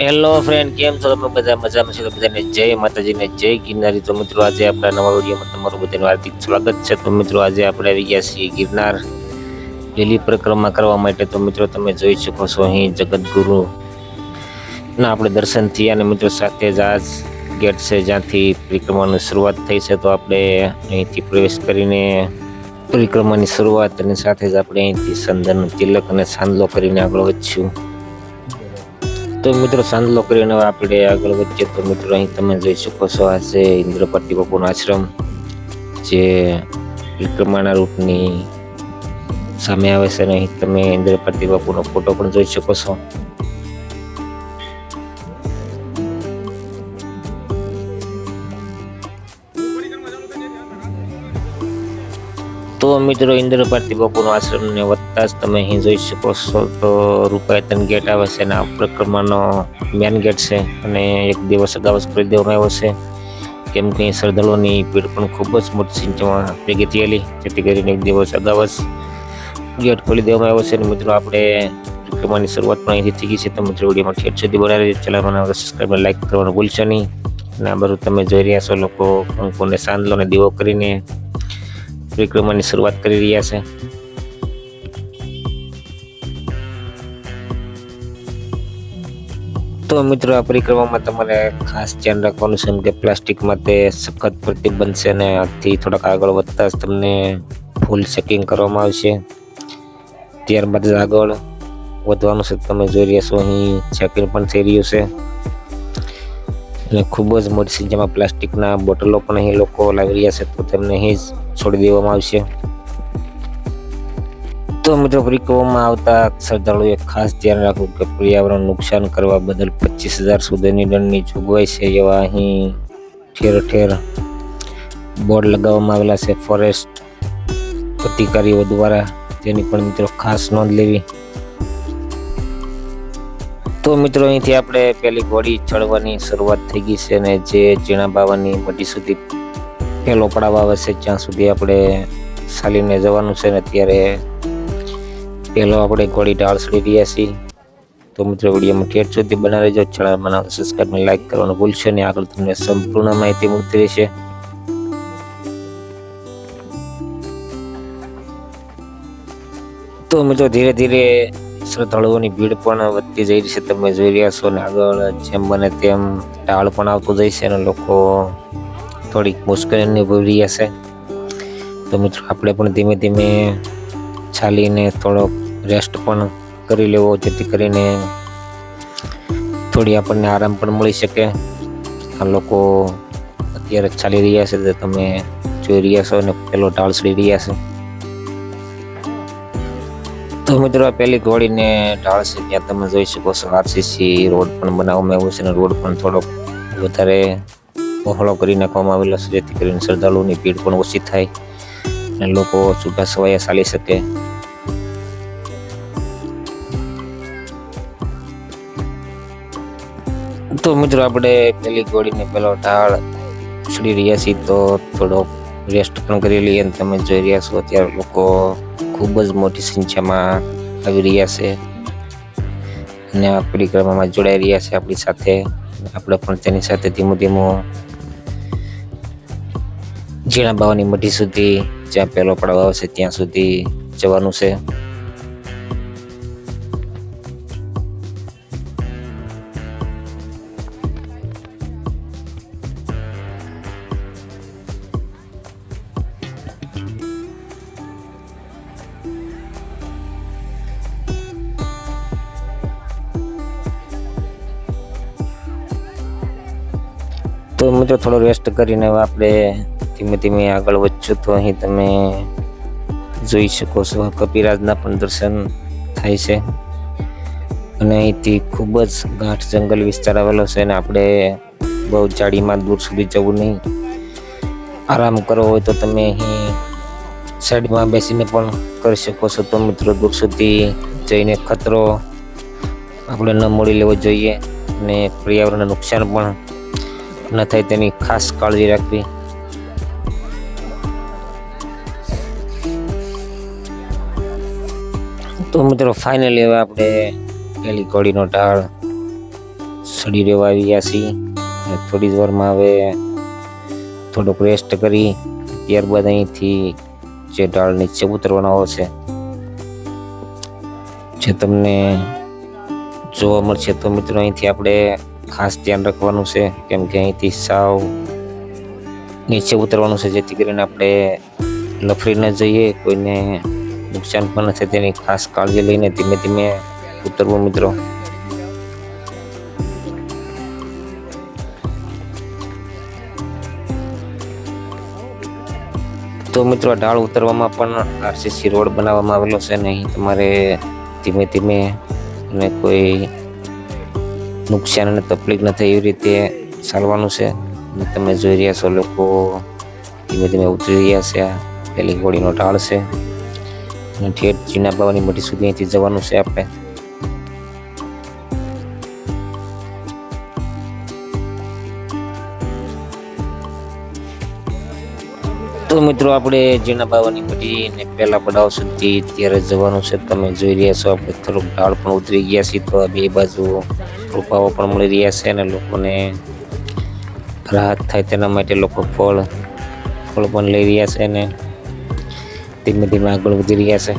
Hello friend કેમ છો તમે? બધા મજામાં છો? બધાને જય માતાજીને જય ગિરનારી. તો મિત્રો, આજે આપણા નવા વિડીયોમાં તમારું બધાનું હાર્દિક સ્વાગત છે. તો મિત્રો, આજે આપણે આવી ગયા છીએ ગિરનાર લીલી પરિક્રમા કરવા માટે. તો મિત્રો, તમે જોઈ શકો છો અહીં જગતગુરુ ના આપણે દર્શન થયા અને મિત્રો, સાથે જ આ ગેટ છે જ્યાંથી પરિક્રમાની શરૂઆત થઈ છે. તો આપણે અહીંથી પ્રવેશ કરીને પરિક્રમાની શરૂઆત અને સાથે જ આપણે અહીંથી સંદન તિલક અને સાંદલો કરીને આગળ વધશું. તો મિત્રો સાંદલો કરીને આપણે આગળ વધીએ. તો મિત્રો અહીં તમે જોઈ શકો છો, આ છે ઇન્દ્રપતિ બાપુનો આશ્રમ, જે વિક્રમાના રૂટની સામે આવે છે. અને અહીં તમે ઇન્દ્રપતિ બાપુનો ફોટો પણ જોઈ શકો છો. તો મિત્રો ઇન્દ્રપાર્થી બાપુનો આશ્રમને વધતા જ તમે અહીં જોઈ શકો છો. તો રૂપાયતન ગેટ આવે છે અને આ પરિક્રમાનો મેન ગેટ છે અને એક દિવસ અગાઉ કરી દેવામાં આવ્યો છે. કેમ કે અહીં શ્રદ્ધાળુઓની ભીડ પણ ખૂબ જ મોટી સંખ્યામાં ભેગી થયેલી, જેથી કરીને એક દિવસ અગાઉ જ ગેટ ખોલી દેવામાં આવ્યો છે. અને મિત્રો આપણે પરિક્રમાની શરૂઆત પણ અહીંથી થઈ ગઈ છે. તો મિત્રો વિડીયોમાં ઠેર સુધી બનાવી ચલાવવાના સબસ્ક્રાઈબ લાઈક કરવાનું ભૂલશો નહીં. અને આ બધું તમે જોઈ રહ્યા છો લોકો અંકોને સાંદલો અને દીવો કરીને પરિક્રમાની શરૂઆત કરી રહ્યા છે. તો મિત્રો, આ પરિક્રમામાં તમારે ખાસ ધ્યાન રાખવાનું છે કે પ્લાસ્ટિકમાં તે સખત પ્રતિબંધ છે અને આથી થોડાક આગળ વધતા જ તમને ફૂલ ચેકિંગ કરવામાં આવશે. ત્યારબાદ જ આગળ વધવાનું છે. તમે જોઈ રહ્યા છો, અહીં ચેકિંગ પણ થઈ રહ્યું છે. અને ખૂબ જ મોટી સંખ્યામાં પ્લાસ્ટિકના બોટલો પણ અહીં લોકો લાવી રહ્યા છે. તો તેમને અહીં જ છોડી દેવામાં આવશે. તો મિત્રો પરિક્રમામાં આવતા શ્રદ્ધાળુએ ખાસ ધ્યાન રાખવું કે પર્યાવરણ નુકસાન કરવા બદલ પચીસ હજાર સુધીની દંડની જોગવાઈ છે એવા અહીં ઠેર ઠેર બોર્ડ લગાવવામાં આવેલા છે. ફોરેસ્ટ અધિકારીઓ દ્વારા તેની પણ મિત્રો ખાસ નોંધ લેવી. તો મિત્રો અહીંથી આપણે પેલી ઘોડી ચડવાની શરૂઆત થઈ ગઈ છે અને જે ઝીણા બાવાની મઢી સુધી પેલો પડાવ આવે છે ત્યાં સુધી આપણે ચાલીને જવાનું છે ને અત્યારે પહેલો આપણે ઘોડી ઢાળ ચડી રહ્યા છીએ. તો મિત્રો વિડીયોમાં ઠેર સુધી બનાવી રહેજો. મને સબસ્ક્રાઈબ લાઈક કરવાનું ભૂલશો નહીં. આગળ તમને સંપૂર્ણ માહિતી મળતી રહેશે. તો મિત્રો ધીરે ધીરે શ્રદ્ધાળુઓની ભીડ પણ વધતી જઈ રહી છે. તમે જોઈ રહ્યા છો ને આગળ જેમ બને તેમ ઢાળ પણ આવતું જાય છે અને લોકો થોડીક મુશ્કેલી અનુભવી રહ્યા છે તો મિત્રો, આપણે પણ ધીમે ધીમે ચાલીને થોડોક રેસ્ટ પણ કરી લેવો, જેથી કરીને થોડી આપણને આરામ પણ મળી શકે. આ લોકો અત્યારે ચાલી રહ્યા છે, તો તમે જોઈ રહ્યા છો અને પેલો ઢાળ ચડી રહ્યા છે. તો મિત્રો, આ પહેલી ઘોડીને ઢાળ છે, ત્યાં તમે જોઈ શકો છો, આરસીસી રોડ પણ બનાવવામાં આવ્યો છે અને રોડ પણ થોડોક વધારે પહોળો કરી નાખવામાં આવેલો છે, જેથી કરીને શ્રદ્ધાળુઓની ભીડ પણ ઓછી થાય અને લોકો છૂટા સવાયા ચાલી શકે. તો મિત્રો, આપણે પેલી ગોળીને પેલો ઢાળ ચડી રહ્યા છીએ, તો થોડો રેસ્ટ પણ કરી લઈએ અને તમે જોઈ રહ્યા છો, અત્યારે લોકો ખૂબ જ મોટી સંખ્યામાં આવી રહ્યા છે અને આ પરિક્રમામાં જોડાઈ રહ્યા છે આપણી સાથે. આપણે પણ તેની સાથે ધીમું ધીમું ઝીણા બાવાની મઢી સુધી જ્યાં પહેલો પડાવ આવશે ત્યાં સુધી જવાનું છે. મિત્રો થોડો રેસ્ટ કરીને આપણે ધીમે ધીમે આગળ વધશું, તો અહીં તમે જોઈ શકો છો કપિરાજના પણ દર્શન થાય છે. અને અહીંથી ખૂબ જ ગાઢ જંગલ વિસ્તાર આવેલો છે અને આપણે બહુ જાડીમાં દૂર સુધી જવું નહીં. આરામ કરવો હોય તો તમે અહીં સાઈડમાં બેસીને પણ કરી શકો છો. તો મિત્રો દૂર સુધી જઈને ખતરો આપણે ન મળી લેવો જોઈએ અને પર્યાવરણને નુકસાન પણ ન થાય તેની ખાસ કાળજી રાખવી. તો મિત્રો ફાઇનલી હવે આપણે પેલી કોળીનો ઢાળ સડી રહેવા આવી ગયા છીએ. થોડી જ વારમાં હવે થોડોક રેસ્ટ કરી ત્યારબાદ અહીંથી જે ઢાળ નીચે ઉતરવાનો છે જે તમને જોવા મળશે. તો મિત્રો, અહીંથી આપણે ખાસ ધ્યાન રાખવાનું છે, કેમ કે અહીંથી સાવ નીચે ઉતરવાનું છે, જેથી કરીને આપણે લફરી ન જઈએ, કોઈને નુકસાન પણ ન થાય. તેની ખાસ કાળજી લઈને ધીમે ધીમે ઉતરવું મિત્રો. તો મિત્રો ઢાળ ઉતરવામાં પણ આરસીસી રોડ બનાવવામાં આવેલો છે ને અહીં તમારે ધીમે ધીમે અને કોઈ નુકસાન અને તકલીફ ન થાય એવી રીતે ચાલવાનું છે. તમે જોઈ રહ્યા છો લોકો ધીમે ધીમે ઉતરી રહ્યા છે. પેલી હોળીનો ઢાળ છે. અને ઠેઠ ચીના બાવાની મોટી સુધી અહીંથી જવાનું છે આપણે. તો મિત્રો આપણે જીણા બાવાની મઢી ને પહેલા પડાવ સુધી ત્યારે જવાનું છે. તમે જોઈ રહ્યા છો આપણે થોડુંક ઢાળ પણ ઉતરી ગયા છીએ તો બે બાજુ રૂપાઓ પણ મળી રહ્યા છે અને લોકોને રાહત થાય તેના માટે લોકો ફળ ફળ પણ લઈ રહ્યા છે અને ધીમે ધીમે આગળ વધી રહ્યા છે.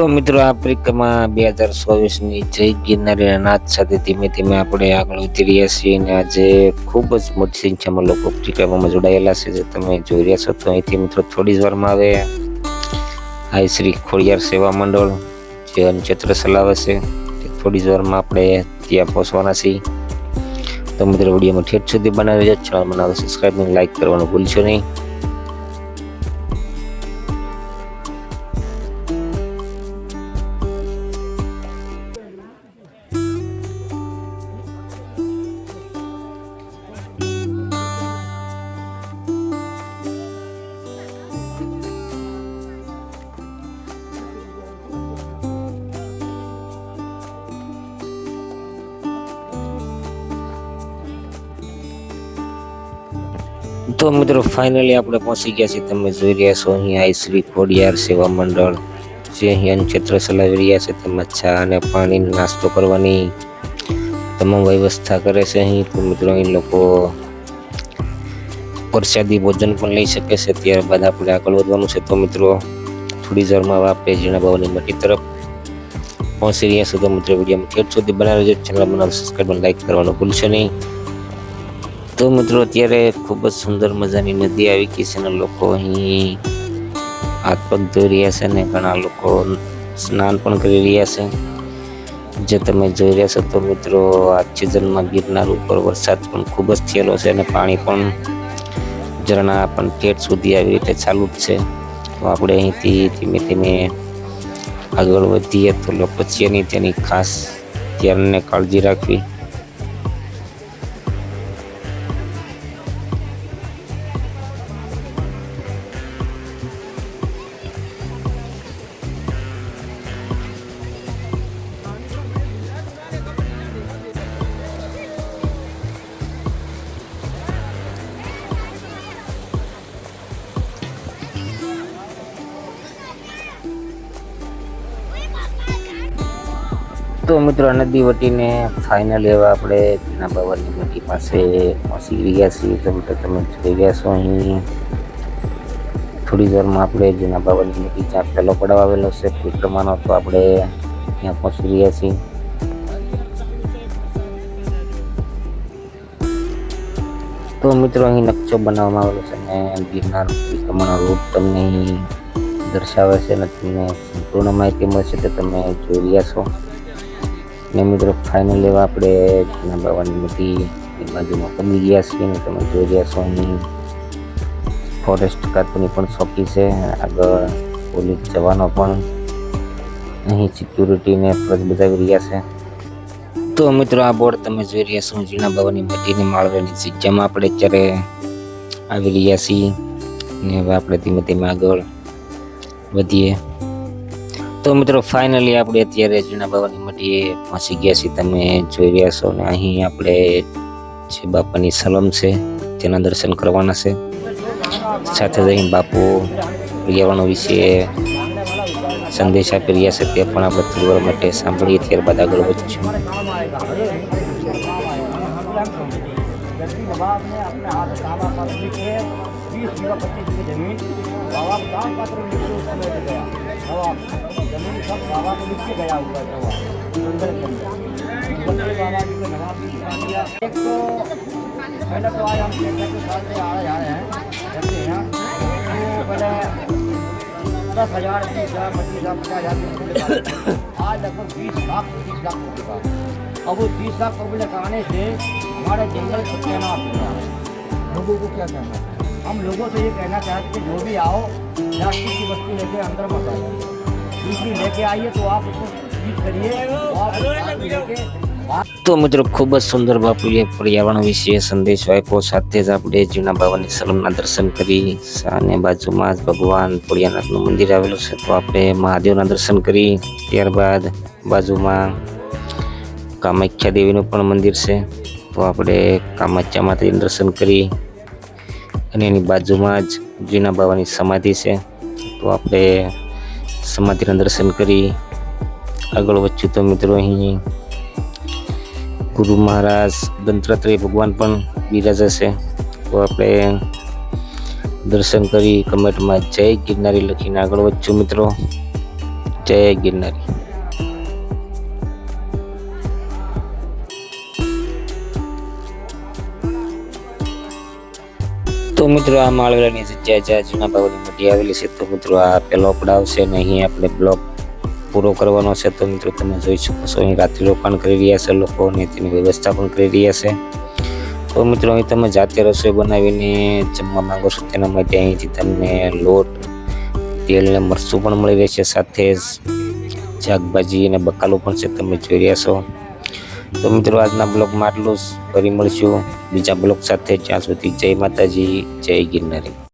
તો મિત્રો આફ્રિકામાં બે હજાર ચોવીસની જય ગિરનારી નાથ સાથે ધીમે ધીમે આપણે આગળ વધી રહ્યા છીએ અને આજે ખૂબ જ મોટી સંખ્યામાં લોકો પરિક્રમામાં જોડાયેલા છે, જે તમે જોઈ રહ્યા છો. તો અહીંથી મિત્રો, થોડી જ વારમાં આવે આ શ્રી ખોડિયાર સેવા મંડળ, જે અનચત્ર ચલાવે છે થોડી જ વારમાં આપણે ત્યાં પહોંચવાના છીએ. તો મિત્રો, વિડીયોમાં ઠેઠ સુધી બનાવી જ ચેનલ બનાવો સબસ્ક્રાઈબ લાઈક કરવાનું ભૂલશો નહીં. તો મિત્રો ફાઇનલી આપણે પહોંચી ગયા છીએ. તમે જોઈ રહ્યા છો અહીં આઈ શ્રી ખોડિયાર સેવા મંડળ. જે અહીં ક્ષેત્ર ચલાવી રહ્યા છે. તેમાં ચા અને પાણી નાસ્તો કરવાની તમામ વ્યવસ્થા કરે છે અહીં. તો મિત્રો, અહીં લોકો પ્રસાદી ભોજન પણ લઈ શકે છે. ત્યારબાદ આપણે આગળ વધવાનું છે. તો મિત્રો, થોડી જ વારમાં આપણે ઝીણા બાવાની મટી તરફ પહોંચી રહ્યા છો તો મિત્રો, વિડીયોમાં ઠેઠ સુધી બનાવી ચેનલ બનાવ સબસ્ક્રાઈબ લાઈક કરવાનું ભૂલશો નહીં. તો મિત્રો, અત્યારે ખૂબ જ સુંદર મજાની નદી આવી ગઈ છે અને લોકો અહીં હાથ પગ ધોઈ રહ્યા છે અને ઘણા લોકો સ્નાન પણ કરી રહ્યા છે. જે તમે જોઈ રહ્યા છો તો મિત્રો આ સિઝનમાં ગિરનાર ઉપર વરસાદ પણ ખૂબ જ થયેલો છે અને પાણી પણ ઝરણા પણ ઠેઠ સુધી આવી રીતે ચાલુ જ છે. તો આપણે અહીંથી ધીમે ધીમે આગળ વધીએ તો લોકો છે નહીં તેની ખાસ ધ્યાનને કાળજી રાખવી. તો મિત્રો નદી વટીને ફાઇનલ એવા આપણે જૂના બાવાની નદી પાસે પહોંચી ગયા છીએ. તો તમે જોઈ ગયા છો અહીં. થોડી વારમાં આપણે જૂના બાવાની નદી જ્યાં પહેલો પડાવ આવેલો છે પરિક્રમાનો તો આપણે ત્યાં પહોંચી રહ્યા છીએ. તો મિત્રો અહીં નકશો બનાવવામાં આવેલો છે અને ગિરનાર પરિક્રમાનો રૂટ તમને અહીં દર્શાવે છે અને તમને સંપૂર્ણ માહિતી મળશે તો તમે જોઈ રહ્યા છો. ને મિત્રો ફાઇનલ એવા આપણે નંબર બાવાની મોટી બાજુમાં પડી ગયા છીએ અને તમે જોઈ રહ્યા છો અહીં. ફોરેસ્ટ ખાતાની પણ ચોકી છે. આગળ પોલીસ જવાનો પણ અહીં સિક્યુરિટીને ફરજ બજાવી રહ્યા છે. તો મિત્રો, આ બોર્ડ તમે જોઈ રહ્યા છો, ઝીણા બાબાની મટીની માળવાની જગ્યામાં આપણે અત્યારે આવી રહ્યા છીએ. ને હવે આપણે ધીમે ધીમે આગળ વધીએ. તો મિત્રો ફાઇનલી આપણે અત્યારે ઝીણા બાવાની મટીએ પહોંચી ગયા છીએ તમે જોઈ રહ્યા છો ને અહીં આપણે જે બાપાની સલમ છે તેના દર્શન કરવાના છે સાથે જ અહીં બાપુ પર્યાવરણ વિશે સંદેશ આપી રહ્યા છે તે પણ આપણે થોડી વાર માટે સાંભળીએ ત્યારબાદ આગળ વધશું जबकि नवाब ने अपने हाथ में तांबा पत्र लिखे बीस किलो पच्चीस की जमीन नवाब दान पत्र लिख के उस समय पे गया नवाब जमीन बाबा को के गया हुआ है नवाब अंदर के अंदर। बाबा जी को दिखा दिया। एक तो पहले तो आज हम ट्रैक्टर के साथ से आ जा रहे हैं। यहाँ पहले दस हज़ार, बीस हज़ार, पच्चीस हज़ार, पचास हज़ार की। आज लगभग बीस लाख, पच्चीस लाख हो चुका है अब वो तीस लाख पब्लिक आने से हमारे जंगल को कहना पड़ेगा लोगों को क्या कहना है? हम लोगों से ये कहना चाहते हैं कि जो भी आओ, प्लास्टिक की वस्तु लेके अंदर मत आइए। दूसरी लेके आइए तो आप उसको यूज करिए और आप साथ में लेके बाहर તો મિત્રો ખૂબ જ સુંદર બાપુએ પર્યાવરણ વિશે સંદેશો આપ્યો સાથે જ આપણે ઝીણા બાવાની સલમના દર્શન કરી અને બાજુમાં જ ભગવાન ભોળિયાનાથનું મંદિર આવેલું છે તો આપણે મહાદેવના દર્શન કરી ત્યારબાદ બાજુમાં કામાખ્યા દેવીનું પણ મંદિર છે તો આપણે કામાખ્યા માતાજીનું દર્શન કરી અને એની બાજુમાં જ ઝીણા બાવાની સમાધિ છે તો આપણે સમાધિના દર્શન કરી આગળ વધ્યું તો મિત્રો અહીં ગુરુ મહારાજ દંત્રાત્રેય ભગવાન પણ બિરાજે છે. તો આપણે દર્શન કરી કમેન્ટમાં જય ગિરનારી લખીને આગળ વધશું મિત્રો. જય ગિરનારી. મિત્રો, આ માળવેલાની જગ્યાએ જ્યાં જૂના બાવની મોટી આવેલી છે તો મિત્રો, આ પેલો પડાવ છે અહીં આપણે બ્લોક પૂરો કરવાનો છે તો મિત્રો, તમે જોઈ શકો છો, અહીં રાત્રિ રોકાણ કરી રહ્યા છે લોકો અને તેની વ્યવસ્થા પણ કરી રહ્યા છે. તો મિત્રો, અહીં તમે જાતે રસોઈ બનાવીને જમવા માંગો છો તેના માટે અહીંથી તમને લોટ, તેલ ને મરચું પણ મળી રહેશે સાથે જ, શાકભાજી અને બકાલું પણ છે, તમે જોઈ રહ્યા છો. તો મિત્રો, આજના બ્લોગમાં આટલું જ. ફરી મળશું બીજા બ્લોગ સાથે. જ્યાં સુધી જય માતાજી, જય ગિરનારી.